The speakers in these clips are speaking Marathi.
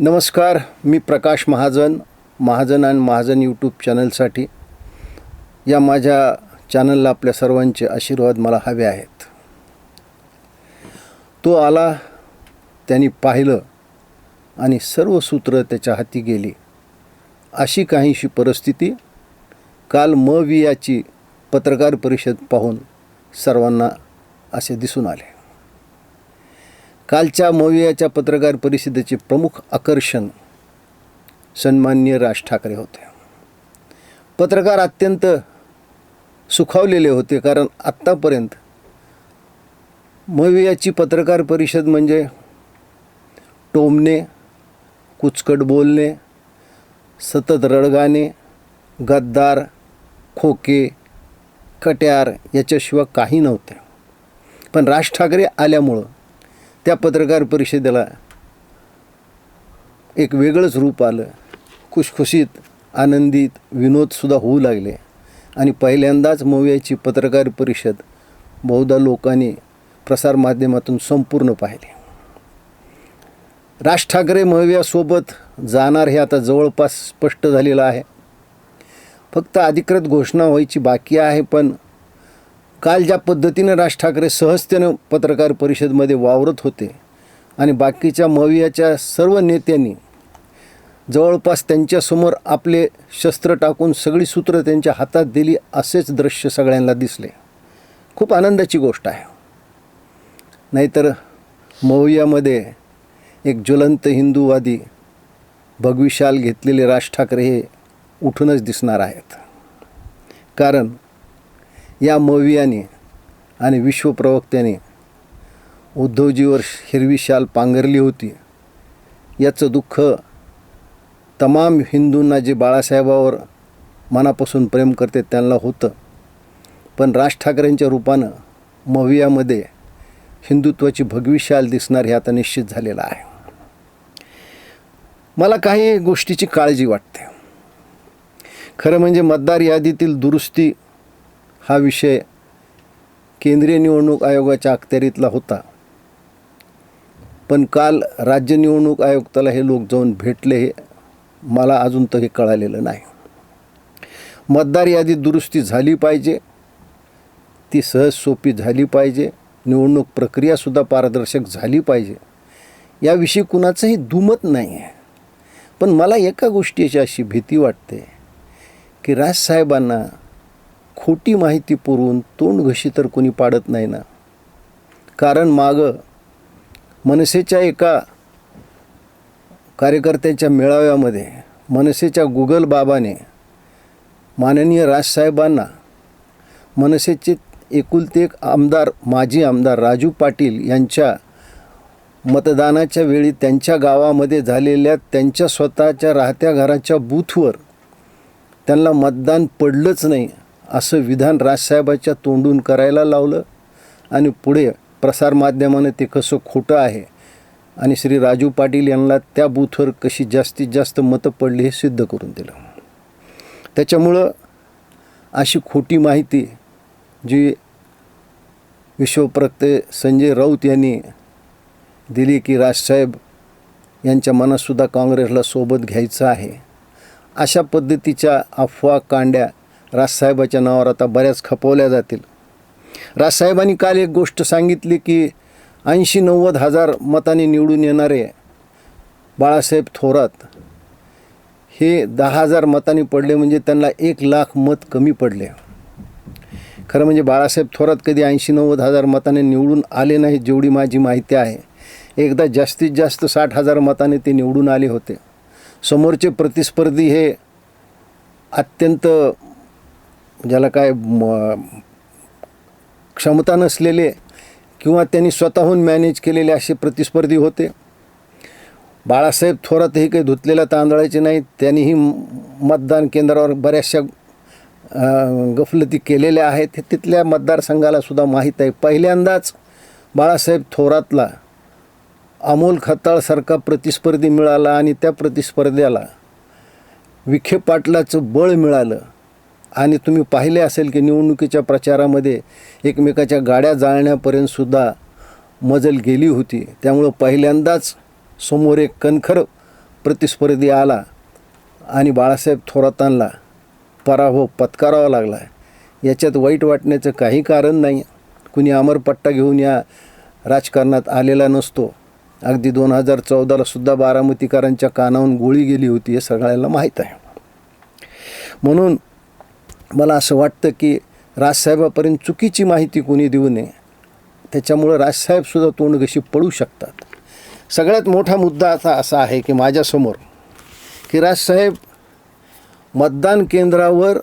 नमस्कार मी प्रकाश महाजन महाजन आणि महाजन यूट्यूब चॅनलसाठी या माझ्या चॅनलला आपल्या सर्वांचे आशीर्वाद मला हवे आहेत. तो आला त्यांनी पाहिलं आणि सर्व सूत्र त्याच्या हाती गेली. अशी काहीशी परिस्थिती काल मवियाची पत्रकार परिषद पाहून सर्वांना असे दिसून आले. कालच्या मोवियाच्या पत्रकार परिषदेचे प्रमुख आकर्षण सन्माननीय राज ठाकरे होते. पत्रकार अत्यंत सुखावलेले होते कारण आत्तापर्यंत मवियाची पत्रकार परिषद म्हणजे टोमणे कुचकट बोलणे सतत रडगाणे गद्दार खोके कट्यार याच्याशिवाय काही नव्हते. पण राज ठाकरे आल्यामुळं त्या पत्रकार परिषदेला एक वेगळंच रूप आलं. खुशखुशीत आनंदित विनोदसुद्धा होऊ लागले. आणि पहिल्यांदाच मोव्याची पत्रकार परिषद बहुधा लोकांनी प्रसारमाध्यमातून संपूर्ण पाहिली. राज ठाकरे मव्यासोबत जाणार हे आता जवळपास स्पष्ट झालेलं आहे. फक्त अधिकृत घोषणा व्हायची बाकी आहे पण काल ज्या पद्धतीनं राज ठाकरे सहजतेनं पत्रकार परिषदमध्ये वावरत होते आणि बाकीच्या मवियाच्या सर्व नेत्यांनी जवळपास त्यांच्यासमोर आपले शस्त्र टाकून सगळी सूत्र त्यांच्या हातात दिली असेच दृश्य सगळ्यांना दिसले. खूप आनंदाची गोष्ट आहे. नाहीतर मवियामध्ये एक ज्वलंत हिंदूवादी भगविशाल घेतलेले राज ठाकरे हे उठूनच दिसणार आहेत. कारण या मवियाने आणि विश्वप्रवक्त्याने उद्धवजीवर हिरवी शाल पांघरली होती. याचं दुःख तमाम हिंदूंना जे बाळासाहेबावर मनापासून प्रेम करते त्यांना होतं. पण राज ठाकरेंच्या रूपानं मवियामध्ये हिंदुत्वाची भगवी शाल दिसणार हे आता निश्चित झालेलं आहे. मला काही गोष्टीची काळजी वाटते. खरं म्हणजे मतदार यादीतील दुरुस्ती हा विषय केंद्रीय निवडणूक आयोगाच्या अखत्यारीतला होता. पण काल राज्य निवडणूक आयुक्ताला हे लोक जाऊन भेटले हे मला अजून तर हे कळालेलं नाही. मतदार यादी दुरुस्ती झाली पाहिजे. ती सहज सोपी झाली पाहिजे. निवडणूक प्रक्रियासुद्धा पारदर्शक झाली पाहिजे. याविषयी कुणाचंही दुमत नाही आहे पण मला एका गोष्टीची अशी भीती वाटते की राजसाहेबांना खोटी माहिती पुरवून तोंड घशी तर कोणी पाडत नाही ना. कारण मागं मनसेच्या एका कार्यकर्त्यांच्या मेळाव्यामध्ये मनसेच्या गुगल बाबाने माननीय राजसाहेबांना मनसेचे एकुलते एक आमदार माजी आमदार राजू पाटील यांच्या मतदानाच्या वेळी त्यांच्या गावामध्ये झालेल्या त्यांच्या स्वतःच्या राहत्या घराच्या बूथवर त्यांना मतदान पडलंच नाही. असं विधान राजसाहेबाच्या तोंडून करायला लावलं. आणि पुढे प्रसारमाध्यमानं ते कसं खोटं आहे आणि श्री राजू पाटील यांना त्या बूथवर कशी जास्तीत जास्त मतं पडली हे सिद्ध करून दिलं. त्याच्यामुळं अशी खोटी माहिती जी विश्वप्रत्यय संजय राऊत यांनी दिली की राजसाहेब यांच्या मनातसुद्धा काँग्रेसला सोबत घ्यायचं आहे. अशा पद्धतीच्या अफवा कांड्या राजसाहेबाच्या नावावर आता बऱ्याच खपवल्या जातील. राजसाहेबांनी काल एक गोष्ट सांगितली की ऐंशी नव्वद हजार मताने निवडून येणारे बाळासाहेब थोरात हे दहा हजार मताने पडले म्हणजे त्यांना एक लाख मत कमी पडले. खरं म्हणजे बाळासाहेब थोरात कधी ऐंशी नव्वद हजार मताने निवडून आले नाही जेवढी माझी माहिती आहे. एकदा जास्तीत जास्त साठ हजार मताने ते निवडून आले होते. समोरचे प्रतिस्पर्धी हे अत्यंत ज्याला काय म क्षमता नसलेले किंवा त्यांनी स्वतःहून मॅनेज केलेले असे प्रतिस्पर्धी होते. बाळासाहेब थोरातही काही धुतलेल्या तांदळाचे नाहीत. त्यांनीही मतदान केंद्रावर बऱ्याचशा गफलती केलेल्या आहेत. हे तिथल्या मतदारसंघाला सुद्धा माहीत आहे. पहिल्यांदाच बाळासाहेब थोरातला अमोल खताळसारखा प्रतिस्पर्धी मिळाला आणि त्या प्रतिस्पर्ध्याला विखे पाटलाचं बळ मिळालं. आणि तुम्ही पाहिले असेल की निवडणुकीच्या प्रचारामध्ये एकमेकाच्या गाड्या जाळण्यापर्यंतसुद्धा मजल गेली होती. त्यामुळं पहिल्यांदाच समोर एक कणखर प्रतिस्पर्धी आला आणि बाळासाहेब थोरातांना पराभव पत्करावा लागला याच्यात वाईट वाटण्याचं काही कारण नाही. कुणी अमरपट्टा घेऊन या राजकारणात आलेला नसतो. अगदी दोन हजार चौदालासुद्धा बारामतीकरांच्या कानावून गोळी गेली होती हे सगळ्यांना माहीत आहे. म्हणून मला असं वाटतं की राजसाहेबापर्यंत चुकीची माहिती कोणी देऊ नये त्याच्यामुळं राजसाहेबसुद्धा तोंडगशी पडू शकतात. सगळ्यात मोठा मुद्दा आता असा आहे की माझ्यासमोर की राजसाहेब मतदान केंद्रावर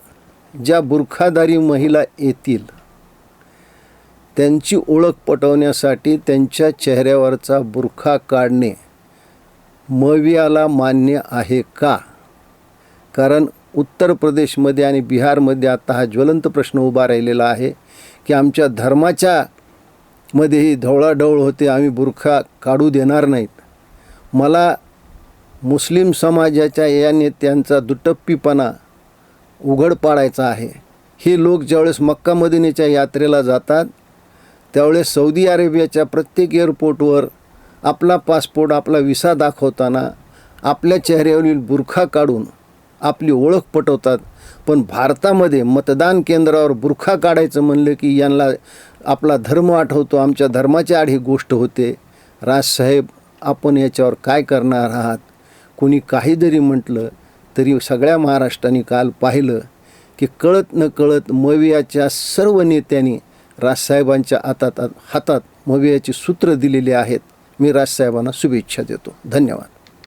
ज्या बुरखादारी महिला येतील त्यांची ओळख पटवण्यासाठी त्यांच्या चेहऱ्यावरचा बुरखा काढणे मवियाला मान्य आहे का? कारण उत्तर प्रदेशमध्ये आणि बिहारमध्ये आता हा ज्वलंत प्रश्न उभा राहिलेला आहे की आमच्या धर्माच्या मध्येही ढवळाढवळ होते आम्ही बुरखा काढू देणार नाहीत. मला मुस्लिम समाजाच्या या नेत्यांचा दुटप्पीपणा उघड पाडायचा आहे. हे लोक ज्यावेळेस मक्का मदिनेच्या यात्रेला जातात त्यावेळेस सौदी अरेबियाच्या प्रत्येक एअरपोर्टवर आपला पासपोर्ट आपला विसा दाखवताना आपल्या चेहऱ्यावरील बुरखा काढून आपली ओळख पटवतात. पण भारतामध्ये मतदान केंद्रावर बुरखा काढायचं म्हणलं की यांना आपला धर्म आठवतो आमच्या धर्माच्या आड ही गोष्ट होते. राजसाहेब आपण याच्यावर काय करणार आहात? कोणी काही जरी म्हटलं तरी सगळ्या महाराष्ट्राने काल पाहिलं की कळत न कळत मवियाच्या सर्व नेत्यांनी राजसाहेबांच्या हातात हातात मवियाची सूत्र दिलेली आहेत. मी राजसाहेबांना शुभेच्छा देतो. धन्यवाद.